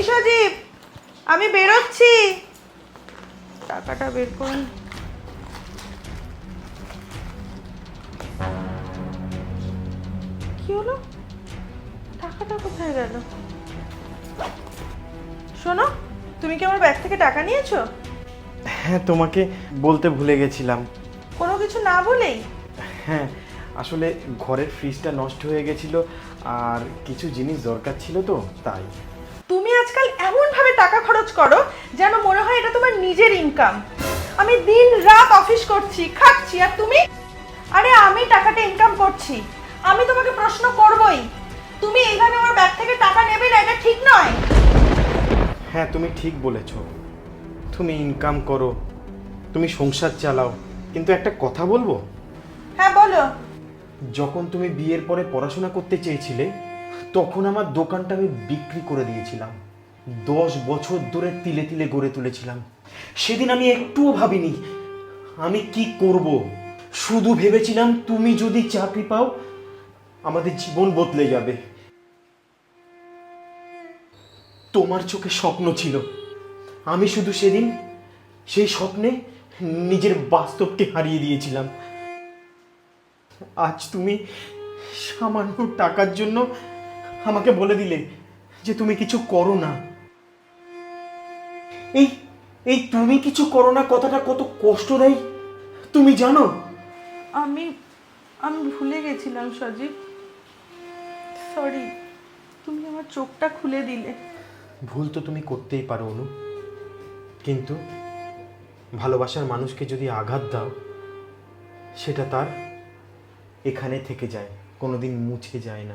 এই সজীব আমি বেরোচ্ছি। টাকাটা বের করুন। কি হলো? টাকাটা কোথায় গেল? শোনো তুমি কি আমার ব্যাগ থেকে টাকা নিয়েছো? হ্যাঁ তোমাকে বলতে ভুলে গেছিলাম। কোনো কিছু না বলেই? হ্যাঁ আসলে ঘরের ফ্রিজটা নষ্ট হয়ে গেছিল আর কিছু জিনিস দরকার ছিল তো তাই। তুমি আজকাল এমন ভাবে টাকা খরচ করো যেন মনে হয় এটা তোমার নিজের ইনকাম আমি দিন রাত অফিস করছি খাচ্ছি আর তুমি? আরে আমি টাকাটা ইনকাম করছি। আমি তোমাকে প্রশ্ন করবই। তুমি এইভাবে আমার ব্যাগ থেকে টাকা নেবে না এটা ঠিক নয়? হ্যাঁ তুমি ঠিক বলেছ। তুমি ইনকাম করো তুমি সংসার চালাও। কিন্তু একটা কথা বলব? হ্যাঁ বলো। যখন তুমি বিয়ের পরে পড়াশোনা করতে চেয়েছিলে তখন আমার দোকানটা আমি বিক্রি করে দিয়েছিলাম। দশ বছর ধরে তিলে তিলে গড়ে তুলেছিলাম। সেদিন আমি একটুও ভাবিনি আমি কি করব। শুধু ভেবেছিলাম তুমি যদি চাকরি পাও, আমাদের জীবন বদলে যাবে। তোমার চোখে স্বপ্ন ছিল। আমি শুধু সেদিন সেই স্বপ্নে নিজের বাস্তবকে হারিয়ে দিয়েছিলাম। আজ তুমি সামান্য টাকার জন্য আমাকে বলে দিলে যে তুমি কিছু করো না। এই এই তুমি কিছু করো না কথাটা কত কষ্ট দেয় তুমি জানো? আমি আমি ভুলে গেছিলাম সজীব। সরি তুমি আমার চোখটা খুলে দিলে। ভুল তো তুমি করতেই পারো অনু। কিন্তু ভালোবাসার মানুষকে যদি আঘাত দাও সেটা তার এখানে থেকে যায় কোনোদিন মুছে যায় না।